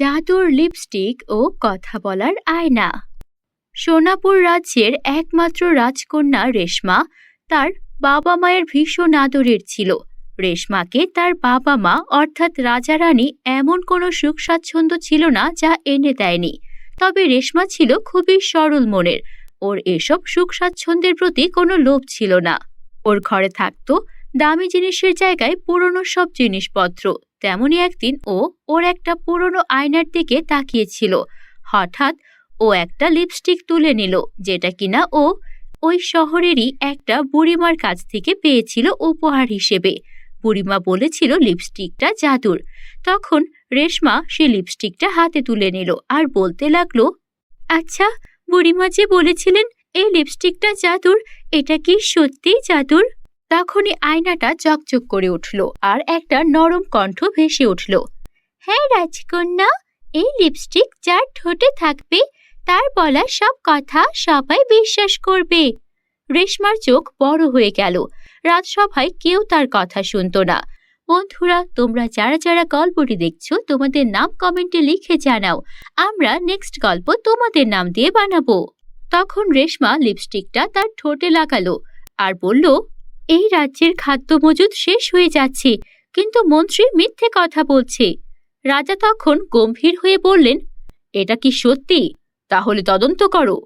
জাদুর লিপস্টিক ও কথা বলার আয়না। সোনাপুর রাজ্যের একমাত্র রাজকন্যা রেশমা তার বাবা মায়ের ভীষণ আদরের ছিল। রেশমাকে তার বাবা মা অর্থাৎ রাজা রানী এমন কোনো সুখ স্বাচ্ছন্দ্য ছিল না যা এনে দেয়নি। তবে রেশমা ছিল খুবই সরল মনের। ওর এসব সুখ স্বাচ্ছন্দ্যের প্রতি কোনো লোভ ছিল না। ওর ঘরে থাকতো দামি জিনিসের জায়গায় পুরনো সব জিনিসপত্র। তেমনই একদিন ও ওর একটা পুরনো আয়নার দিকে তাকিয়েছিল। হঠাৎ ও একটা লিপস্টিক তুলে নিল, যেটা কিনা ও ওই শহরেরই একটা বুড়িমার কাছ থেকে পেয়েছিল উপহার হিসেবে। বুড়িমা বলেছিল লিপস্টিকটা জাদুর। তখন রেশমা সে লিপস্টিকটা হাতে তুলে নিল আর বলতে লাগল আচ্ছা বুড়িমা যে বলেছিলেন, এই লিপস্টিকটা জাদুর, এটা কি সত্যিই জাদুর? তখনই আয়নাটা চকচক করে উঠল আর একটা নরম কণ্ঠ ভেসে উঠল। হ্যাঁ রাজকন্যা, এই লিপস্টিক যার ঠোঁটে থাকবে, তার বলা সব কথা সবাই বিশ্বাস করবে। রেশমার চোখ বড় হয়ে গেল। রাজসভায় কেউ তার কথা শুনত না। বন্ধুরা, তোমরা যারা যারা গল্পটি দেখছ, তোমাদের নাম কমেন্টে লিখে জানাও। আমরা নেক্সট গল্প তোমাদের নাম দিয়ে বানাবো। তখন রেশমা লিপস্টিকটা তার ঠোঁটে লাগালো আর বলল এই রাজ্যের খাদ্য মজুদ শেষ হয়ে যাচ্ছে, কিন্তু মন্ত্রী মিথ্যে কথা বলছে। রাজা তখন গম্ভীর হয়ে বললেন, এটা কি সত্যি? তাহলে তদন্ত করো।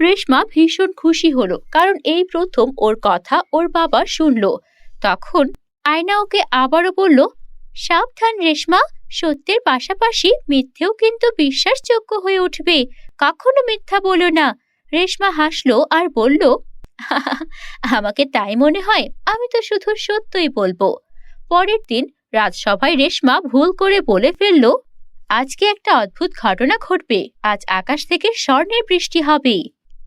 রেশমা ভীষণ খুশি হলো, কারণ এই প্রথম ওর কথা ওর বাবা শুনল। তখন আয়না ওকে আবারও বলল, সাবধান রেশমা, সত্যের পাশাপাশি মিথ্যেও কিন্তু বিশ্বাসযোগ্য হয়ে উঠবে। কখনো মিথ্যা বলো না। রেশমা হাসলো আর বলল আমাকে তাই মনে হয় আমি তো শুধু সত্যই বলব। পরের দিন রাজসভায় রেশমা ভুল করে বলে ফেলল, আজকে একটা অদ্ভুত ঘটনা ঘটবে। আজ আকাশ থেকে স্বর্ণের বৃষ্টি হবে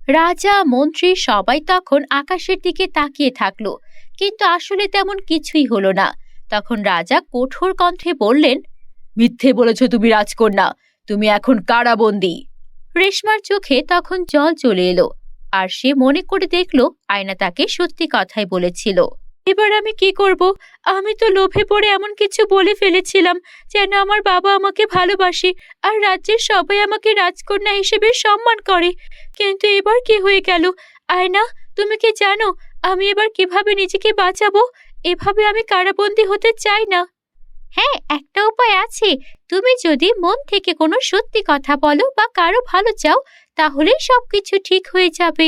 রাজা, মন্ত্রী সবাই তখন আকাশের দিকে তাকিয়ে থাকল, কিন্তু আসলে তেমন কিছুই হলো না। তখন রাজা কঠোর কণ্ঠে বললেন, মিথ্যে বলেছ তুমি, রাজকন্যা। তুমি এখন কারাবন্দী। রেশমার চোখে তখন জল চলে এলো। আর সে মনে করে দেখল আয়না তাকে সত্যি কথাই বলেছিল। এবার আমি কি করব? আমি তো লোভে পড়ে এমন কিছু বলে ফেলেছিলাম যেন আমার বাবা আমাকে ভালোবাসে আর রাজ্যের সবাই আমাকে রাজকন্যা হিসেবে সম্মান করে। কিন্তু এবার কি হয়ে গেল? আয়না, তুমি কি জানো আমি এবার কীভাবে নিজেকে বাঁচাবো? এভাবে আমি কারাবন্দী হতে চাই না। হ্যাঁ একটা উপায় আছে। তুমি যদি মন থেকে কোনো সত্যি কথা বলো বা কারও ভালো চাও, তাহলে সবকিছু ঠিক হয়ে যাবে।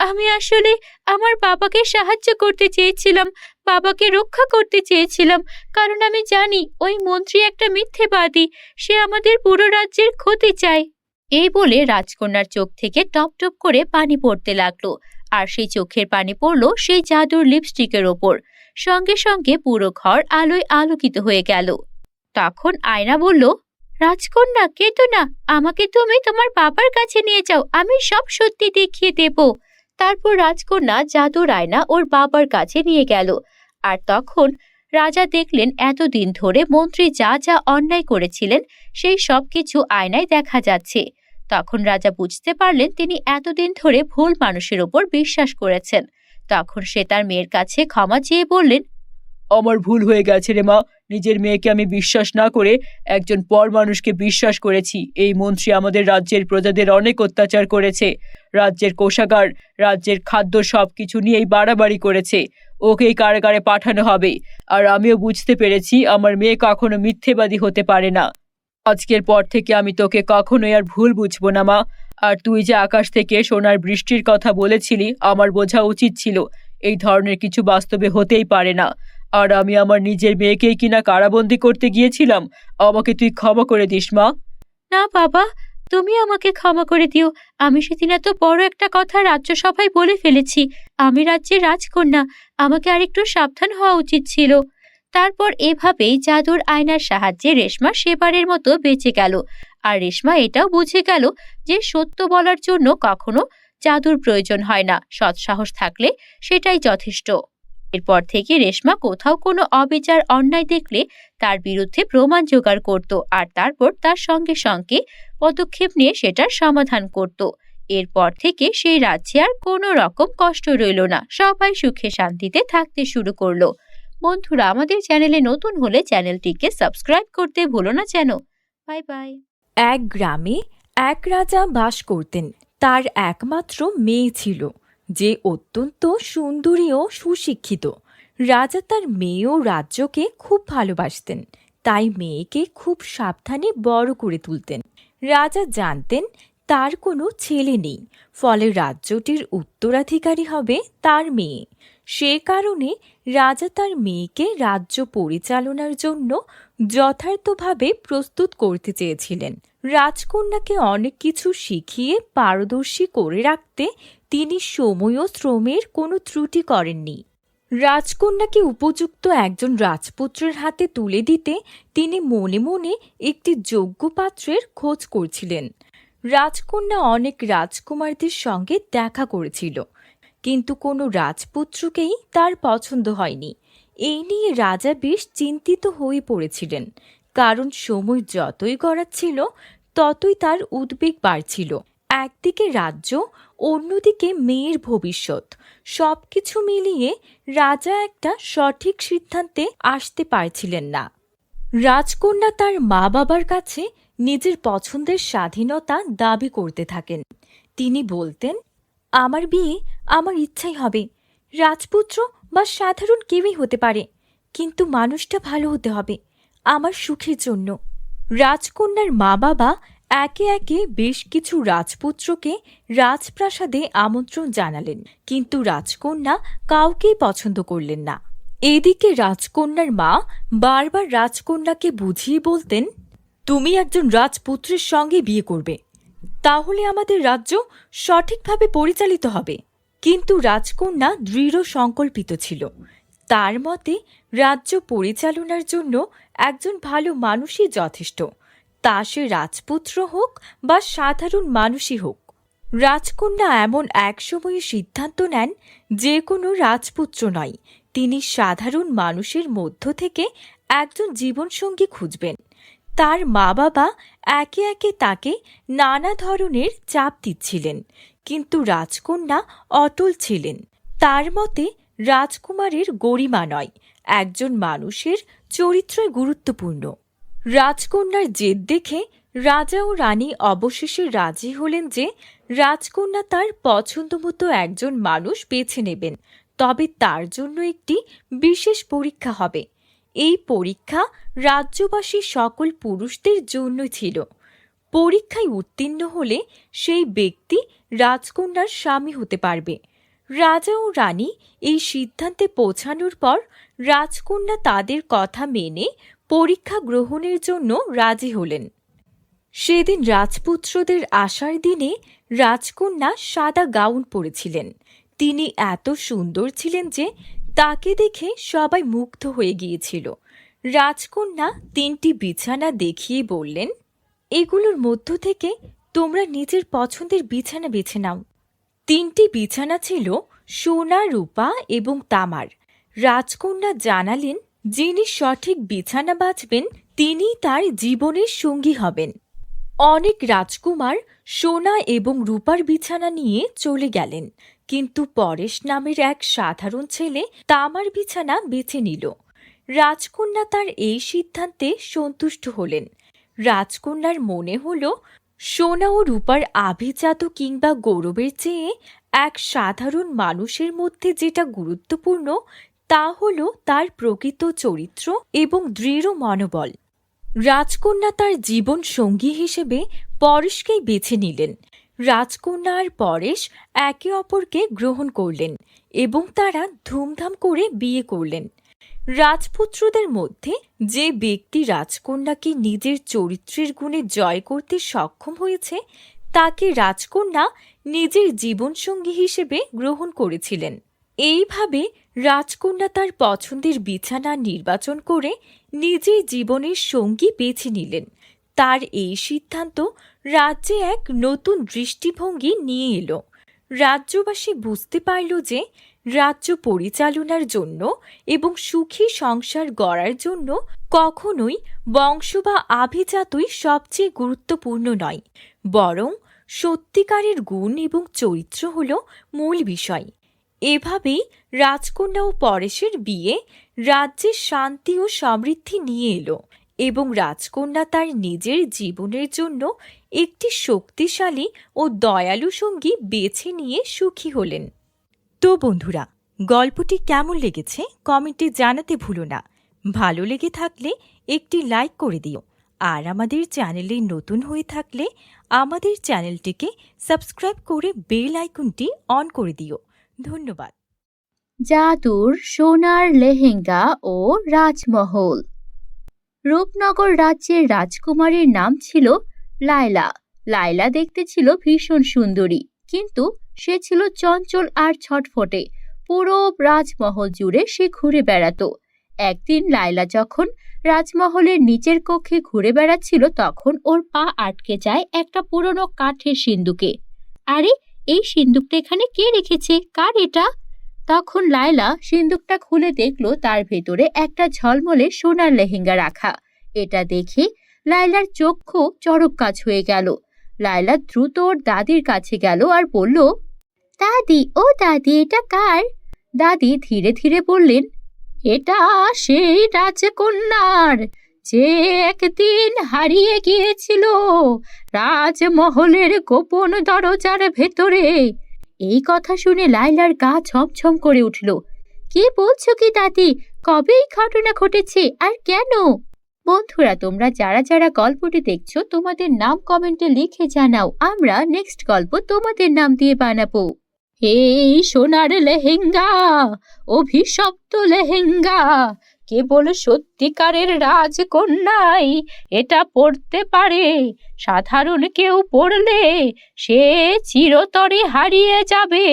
আমি আসলে আমার বাবাকে সাহায্য করতে চেয়েছিলাম, বাবাকে রক্ষা করতে চেয়েছিলাম। কারণ আমি জানি, ওই মন্ত্রী একটা মিথ্যেবাদী। সে আমাদের পুরো রাজ্যের ক্ষতি চায়। এই বলে রাজকন্যার চোখ থেকে টপ টপ করে পানি পড়তে লাগল। আর সেই চোখের পানি পড়ল সেই জাদুর লিপস্টিকের ওপর। সঙ্গে সঙ্গে পুরো ঘর আলোয় আলোকিত হয়ে গেল। তখন আয়না বলল, রাজকন্যা কেতো না আমাকে তুমি তোমার বাবার কাছে নিয়ে যাও, আমি সব সত্যি দেখিয়ে দেব। তারপর রাজকন্যা জাদুর আয়না ওর বাবার কাছে নিয়ে গেল। আর তখন রাজা দেখলেন, এতদিন ধরে মন্ত্রী যা যা অন্যায় করেছিলেন, সেই সব কিছু আয়নায় দেখা যাচ্ছে। তখন রাজা বুঝতে পারলেন, তিনি এতদিন ধরে ভুল মানুষের ওপর বিশ্বাস করেছেন। তখন সে তার মেয়ের কাছে ক্ষমা চেয়ে বললেন, আমার ভুল হয়ে গেছে রে মা। নিজের মেয়েকে আমি বিশ্বাস না করে একজন পর মানুষকে বিশ্বাস করেছি। এই মন্ত্রী আমাদের রাজ্যের প্রজাদের অনেক অত্যাচার করেছে। রাজ্যের কোষাগার, রাজ্যের খাদ্য সব কিছু নিয়েই বাড়াবাড়ি করেছে। ওকেই কারাগারে পাঠানো হবে। আর আমিও বুঝতে পেরেছি আমার মেয়ে কখনো মিথ্যেবাদী হতে পারে না। আজকের পর থেকে আমি তোকে কখনোই আর ভুল বুঝব না মা। আর তুই যে আকাশ থেকে সোনার বৃষ্টির কথা বলেছিলি, আমার বোঝা উচিত ছিল। এই ধরনের কিছু বাস্তবে হতেই পারে না। আর আমি আমার নিজের মেয়েকেই কিনা কারাবন্দি করতে গিয়েছিলাম, আমাকে তুই ক্ষমা করে দিস, মা। না, বাবা, তুমি আমাকে ক্ষমা করে দিও। আমি সেদিন এত বড় একটা কথা রাজ্যসভায় বলে ফেলেছি। আমি রাজ্যের রাজকন্যা, আমাকে আরেকটু সাবধান হওয়া উচিত ছিল। তারপর এভাবেই জাদুর আয়নার সাহায্যে রেশমা সেবারের মতো বেঁচে গেল। আর রেশমা এটাও বুঝে গেল যে সত্য বলার জন্য কখনো জাদুর প্রয়োজন হয় না, সৎসাহস থাকলে সেটাই যথেষ্ট। এরপর থেকে রেশমা কোথাও কোনো অবিচার, অন্যায় দেখলে তার বিরুদ্ধে প্রমাণ জোগাড় করত আর তারপর তার সঙ্গে সঙ্গে পদক্ষেপ নিয়ে সেটার সমাধান করত। এরপর থেকে সেই রাজ্যে আর কোনো রকম কষ্ট রইল না, সবাই সুখে শান্তিতে থাকতে শুরু করল। বন্ধুরা, আমাদের চ্যানেলে নতুন হলে চ্যানেলটিকে সাবস্ক্রাইব করতে ভুলো না যেন। Bye bye. এক গ্রামে এক রাজা বাস করতেন। তার একমাত্র মেয়ে ছিল, যে অত্যন্ত সুন্দরী ও সুশিক্ষিত। রাজা তার মেয়ে ও রাজ্যকে খুব ভালোবাসতেন, তাই মেয়েকে খুব সাবধানে বড় করে তুলতেন। রাজা জানতেন, তার কোনো ছেলে নেই, ফলে রাজ্যটির উত্তরাধিকারী হবে তার মেয়ে। সে কারণে রাজা তার মেয়েকে রাজ্য পরিচালনার জন্য যথার্থভাবে প্রস্তুত করতে চেয়েছিলেন। রাজকন্যাকে অনেক কিছু শিখিয়ে পারদর্শী করে রাখতে তিনি সময় ও শ্রমের কোনো ত্রুটি করেননি। রাজকন্যাকে উপযুক্ত একজন রাজপুত্রের হাতে তুলে দিতে তিনি মনে মনে একটি যোগ্য পাত্রের খোঁজ করছিলেন। রাজকন্যা অনেক রাজকুমারদের সঙ্গে দেখা করেছিল, কিন্তু কোনো রাজপুত্রকেই তার পছন্দ হয়নি। এই নিয়ে রাজা বেশ চিন্তিত হয়ে পড়েছিলেন। কারণ সময় যতই গড়াচ্ছিল, ততই তার উদ্বেগ বাড়ছিল। একদিকে রাজ্য, অন্যদিকে মেয়ের ভবিষ্যৎ। সবকিছু মিলিয়ে রাজা একটা সঠিক সিদ্ধান্তে আসতে পারছিলেন না। রাজকন্যা তার মা বাবার কাছে নিজের পছন্দের স্বাধীনতা দাবি করতে থাকেন। তিনি বলতেন, আমার বিয়ে আমার ইচ্ছাই হবে। রাজপুত্র বা সাধারণ কেউই হতে পারে, কিন্তু মানুষটা ভালো হতে হবে আমার সুখের জন্য। রাজকন্যার মা বাবা একে একে বেশ কিছু রাজপুত্রকে রাজপ্রাসাদে আমন্ত্রণ জানালেন, কিন্তু রাজকন্যা কাউকেই পছন্দ করলেন না। এদিকে রাজকন্যার মা বারবার রাজকন্যাকে বুঝিয়ে বলতেন, তুমি একজন রাজপুত্রের সঙ্গে বিয়ে করবে। তাহলে আমাদের রাজ্য সঠিকভাবে পরিচালিত হবে। কিন্তু রাজকন্যা দৃঢ় সংকল্পিত ছিল। তার মতে, রাজ্য পরিচালনার জন্য একজন ভালো মানুষই যথেষ্ট। তা সে রাজপুত্র হোক বা সাধারণ মানুষই হোক। রাজকন্যা এমন এক সময়ে সিদ্ধান্ত নেন যে কোনো রাজপুত্র নয়। তিনি সাধারণ মানুষের মধ্য থেকে একজন জীবনসঙ্গী খুঁজবেন। তার মা বাবা একে একে তাকে নানা ধরনের চাপ দিচ্ছিলেন। কিন্তু রাজকন্যা অটল ছিলেন। তার মতে, রাজকুমারের গরিমা নয়, একজন মানুষের চরিত্রই গুরুত্বপূর্ণ। রাজকন্যার জেদ দেখে রাজা ও রানী অবশেষে রাজি হলেন যে, রাজকন্যা তার পছন্দমতো একজন মানুষ বেছে নেবেন। তবে তার জন্য একটি বিশেষ পরীক্ষা হবে। এই পরীক্ষা রাজ্যবাসী সকল পুরুষদের জন্য ছিল। পরীক্ষায় উত্তীর্ণ হলে সেই ব্যক্তি রাজকন্যার স্বামী হতে পারবে। রাজা ও রানী এই সিদ্ধান্তে পৌঁছানোর পর রাজকন্যা তাদের কথা মেনে পরীক্ষা গ্রহণের জন্য রাজি হলেন। সেদিন রাজপুত্রদের আসার দিনে রাজকন্যা সাদা গাউন পরেছিলেন। তিনি এত সুন্দর ছিলেন যে তাকে দেখে সবাই মুগ্ধ হয়ে গিয়েছিল। রাজকন্যা তিনটি বিছানা দেখিয়ে বললেন, এগুলোর মধ্য থেকে তোমরা নিজের পছন্দের বিছানা বেছে নাও। তিনটি বিছানা ছিল সোনা, রূপা এবং তামার। রাজকন্যা জানালেন, যিনি সঠিক বিছানা বাঁচবেন তিনি তার জীবনের সঙ্গী হবেন। অনেক রাজকুমার সোনা এবং রূপার বিছানা নিয়ে চলে গেলেন, কিন্তু পরেশ নামের এক সাধারণ ছেলে তামার বিছানা বেছে নিল। রাজকন্যা তার এই সিদ্ধান্তে সন্তুষ্ট হলেন। রাজকন্যার মনে হল সোনা ও রূপার আভিজাত কিংবা গৌরবের চেয়ে এক সাধারণ মানুষের মধ্যে যেটা গুরুত্বপূর্ণ, তা হল তার প্রকৃত চরিত্র এবং দৃঢ় মনোবল। রাজকন্যা তার জীবন সঙ্গী হিসেবে পরেশকেই বেছে নিলেন। রাজকন্যা আর পরেশ একে অপরকে গ্রহণ করলেন এবং তারা ধুমধাম করে বিয়ে করলেন। রাজপুত্রদের মধ্যে যে ব্যক্তি রাজকন্যাকে নিজের চরিত্রের গুণে জয় করতে সক্ষম হয়েছে, তাকে রাজকন্যা নিজের জীবনসঙ্গী হিসেবে গ্রহণ করেছিলেন। এইভাবে রাজকন্যা তার পছন্দের বিছানা নির্বাচন করে নিজের জীবনের সঙ্গী বেছে নিলেন। তার এই সিদ্ধান্ত রাজ্যে এক নতুন দৃষ্টিভঙ্গি নিয়ে এলো। রাজ্যবাসী বুঝতে পারল যে রাজ্য পরিচালনার জন্য এবং সুখী সংসার গড়ার জন্য কখনোই বংশ বা আভিজাতই সবচেয়ে গুরুত্বপূর্ণ নয়। বরং সত্যিকারের গুণ এবং চরিত্র হল মূল বিষয়। এভাবেই রাজকন্যা ও পরেশের বিয়ে রাজ্যের শান্তি ও সমৃদ্ধি নিয়ে এলো এবং রাজকন্যা তার নিজের জীবনের জন্য একটি শক্তিশালী ও দয়ালু সঙ্গী বেছে নিয়ে সুখী হলেন। তো বন্ধুরা, গল্পটি কেমন লেগেছে কমেন্টে জানাতে ভুলো না। ভালো লেগে থাকলে একটি লাইক করে দিও। আর আমাদের চ্যানেলে নতুন হয়ে থাকলে আমাদের চ্যানেলটিকে সাবস্ক্রাইব করে বেল আইকনটি অন করে দিও। ধন্যবাদ। জাদুর, সোনার লেহেঙ্গা ও রাজমহল। রূপনগর রাজ্যের রাজকুমারীর নাম ছিল লায়লা। লায়লা দেখতে ছিল ভীষণ সুন্দরী। কিন্তু সে ছিল চঞ্চল আর ছটফটে। পুরো রাজমহল জুড়ে সে ঘুরে বেড়াতো। একদিন লায়লা যখন রাজমহলের নিচের কক্ষে ঘুরে বেড়াচ্ছিল, তখন ওর পা আটকে যায় একটা পুরনো কাঠের সিন্দুকে। আরে, এই সিন্দুকটা এখানে কে রেখেছে? কার এটা? তখন লায়লা সিন্দুকটা খুলে দেখল, তার ভেতরে একটা ঝলমলে সোনার লেহেঙ্গা রাখা। এটা দেখে লায়লার চক্ষু চড়ক কাজ হয়ে গেল। লায়লা দ্রুত ওর দাদির কাছে গেল আর বলল, দাদি, ও দাদি, এটা কার? দাদি ধীরে ধীরে বললেন, এটা সেই রাজকন্যার যে একদিন হারিয়ে গিয়েছিল রাজমহলের গোপন দরজার ভেতরে। এই কথা শুনে লাইলার গা ছমছম করে উঠল। কি বলছো কি দাদি? কবে এই ঘটনা ঘটেছে? আর কেন? বন্ধুরা, তোমরা যারা যারা গল্পটি দেখছ, তোমাদের নাম কমেন্টে লিখে জানাও। আমরা নেক্সট গল্প তোমাদের নাম দিয়ে বানাবো। এই সোনার লেহেঙ্গা, অভিশপ্ত লেহেঙ্গা, কেবল সত্যিকারের রাজকন্যাই এটা পড়তে পারে। সাধারণ কেউ পড়লে সে চিরতরে হারিয়ে যাবে।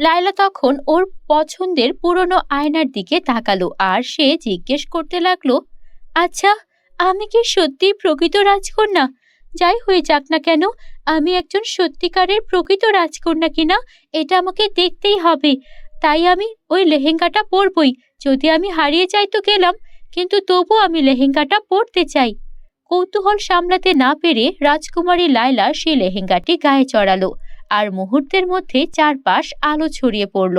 লাইলা তখন ওর পছন্দের পুরনো আয়নার দিকে তাকালো আর সে জিজ্ঞেস করতে লাগল আচ্ছা আমি কি সত্যি প্রকৃত রাজকন্যা? যাই হয়ে যাক না কেন, আমি একজন সত্যিকারের প্রকৃত রাজকন্যা কিনা, এটা আমাকে দেখতেই হবে। তাই আমি ওই লেহেঙ্গাটা পরবই। যদি আমি হারিয়ে যাই তো গেলাম, কিন্তু তবু আমি লেহেঙ্গাটা পরতে চাই। কৌতূহল সামলাতে না পেরে রাজকুমারী লায়লা সেই লেহেঙ্গাটি গায়ে চড়ালো আর মুহূর্তের মধ্যে চারপাশ আলো ছড়িয়ে পড়ল।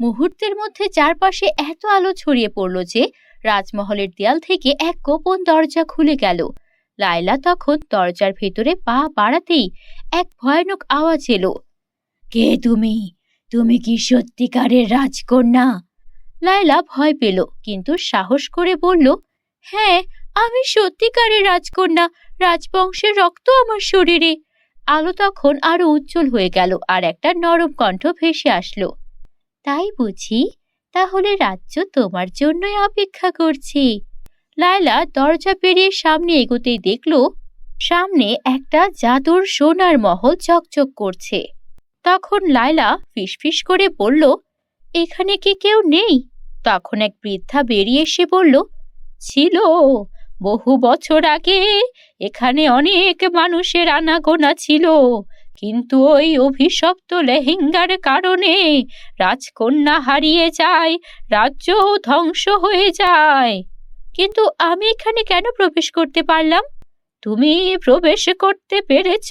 মুহূর্তের মধ্যে চারপাশে এত আলো ছড়িয়ে পড়ল যে রাজমহলের দেয়াল থেকে এক গোপন দরজা খুলে গেল। লায়লা তখন দরজার ভেতরে পা বাড়াতেই এক ভয়ানক আওয়াজ এলো। কে তুমি? তুমি কি সত্যিকারের রাজকন্যা? লায়লা ভয় পেল, কিন্তু সাহস করে বলল হ্যাঁ আমি সত্যিকারের রাজকন্যা। রাজবংশের রক্ত আমার শরীরে। আলো তখন আরও উজ্জ্বল হয়ে গেল আর একটা নরম কণ্ঠ ভেসে আসলো। তাই বুঝি তাহলে রাজ্য তোমার জন্যই অপেক্ষা করছি। লায়লা দরজা পেরিয়ে সামনে এগোতেই দেখল, সামনে একটা জাদুর সোনার মহল চকচক করছে। তখন লায়লা ফিসফিস করে বলল, এখানে কি কেউ নেই? তখন এক বৃদ্ধা বেরিয়ে এসে বলল, ছিল, বহু বছর আগে এখানে অনেক মানুষের আনাগোনা ছিল। কিন্তু ওই অভিশপ্ত লেহেঙ্গার কারণে রাজকন্যা হারিয়ে যায় রাজ্য ধ্বংস হয়ে যায়। কিন্তু আমি এখানে কেন প্রবেশ করতে পারলাম? তুমি প্রবেশ করতে পেরেছ,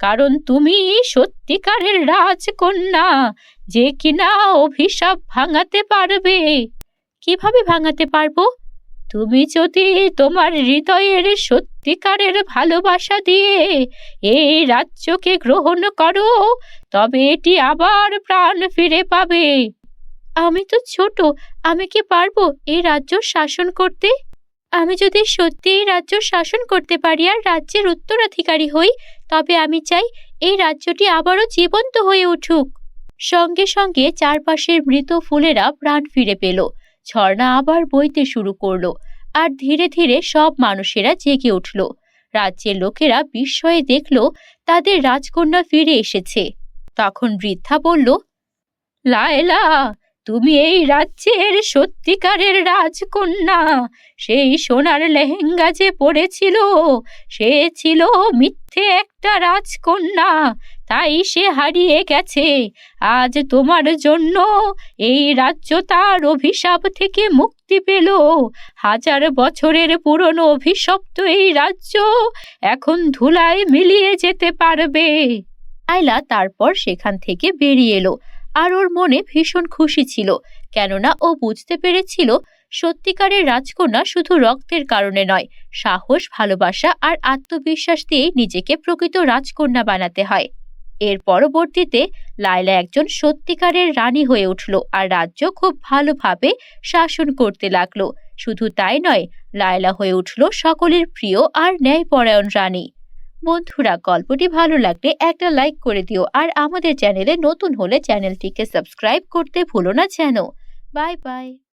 কারণ তুমি সত্যিকারের রাজকন্যা, যে কিনা অভিশাপ ভাঙাতে পারবে। কীভাবে ভাঙাতে পারব? তুমি যদি তোমার হৃদয়ের সত্যিকারের ভালোবাসা দিয়ে এই রাজ্যকে গ্রহণ করো, তবে এটি আবার প্রাণ ফিরে পাবে। আমি তো ছোট, আমি কি পারব এই রাজ্য শাসন করতে? আমি যদি সত্যি এই রাজ্য শাসন করতে পারি আর রাজ্যের উত্তরাধিকারী হই, তবে আমি চাই এই রাজ্যটি আবারও জীবন্ত হয়ে উঠুক। সঙ্গে সঙ্গে চারপাশের মৃত ফুলেরা প্রাণ ফিরে পেল। ঝর্ণা আবার বইতে শুরু করল। আর ধীরে ধীরে সব মানুষেরা জেগে উঠল। রাজ্যের লোকেরা বিস্ময়ে দেখল, তাদের রাজকন্যা ফিরে এসেছে। তখন বৃদ্ধা বলল, লায়লা, তুমি এই রাজ্যের সত্যিকারের রাজকন্যা। সেই সোনার লেহেঙ্গা যে পড়েছিল সে ছিল মিথ্যে একটা রাজকন্যা। তাই সে হারিয়ে গেছে। আজ তোমার জন্য এই রাজ্য তার অভিশাপ থেকে মুক্তি পেল। হাজার বছরের পুরনো অভিশপ্ত এই রাজ্য এখন ধুলায় মিলিয়ে যেতে পারবে। আইলা তারপর সেখান থেকে বেরিয়ে এলো আর ওর মনে ভীষণ খুশি ছিল। কেননা ও বুঝতে পেরেছিল সত্যিকারের রাজকন্যা শুধু রক্তের কারণে নয়, সাহস, ভালোবাসা আর আত্মবিশ্বাস দিয়ে নিজেকে প্রকৃত রাজকন্যা বানাতে হয়। এর পরবর্তীতে লায়লা একজন সত্যিকারের রানী হয়ে উঠল আর রাজ্য খুব ভালোভাবে শাসন করতে লাগল। শুধু তাই নয়, লায়লা হয়ে উঠল সকলের প্রিয় আর ন্যায়পরায়ণ রানী। বন্ধুরা, গল্পটি ভালো লাগলে একটা লাইক করে দিও আর আমাদের চ্যানেলে নতুন হলে চ্যানেলটিকে সাবস্ক্রাইব করতে ভুলো না যেন। Bye bye.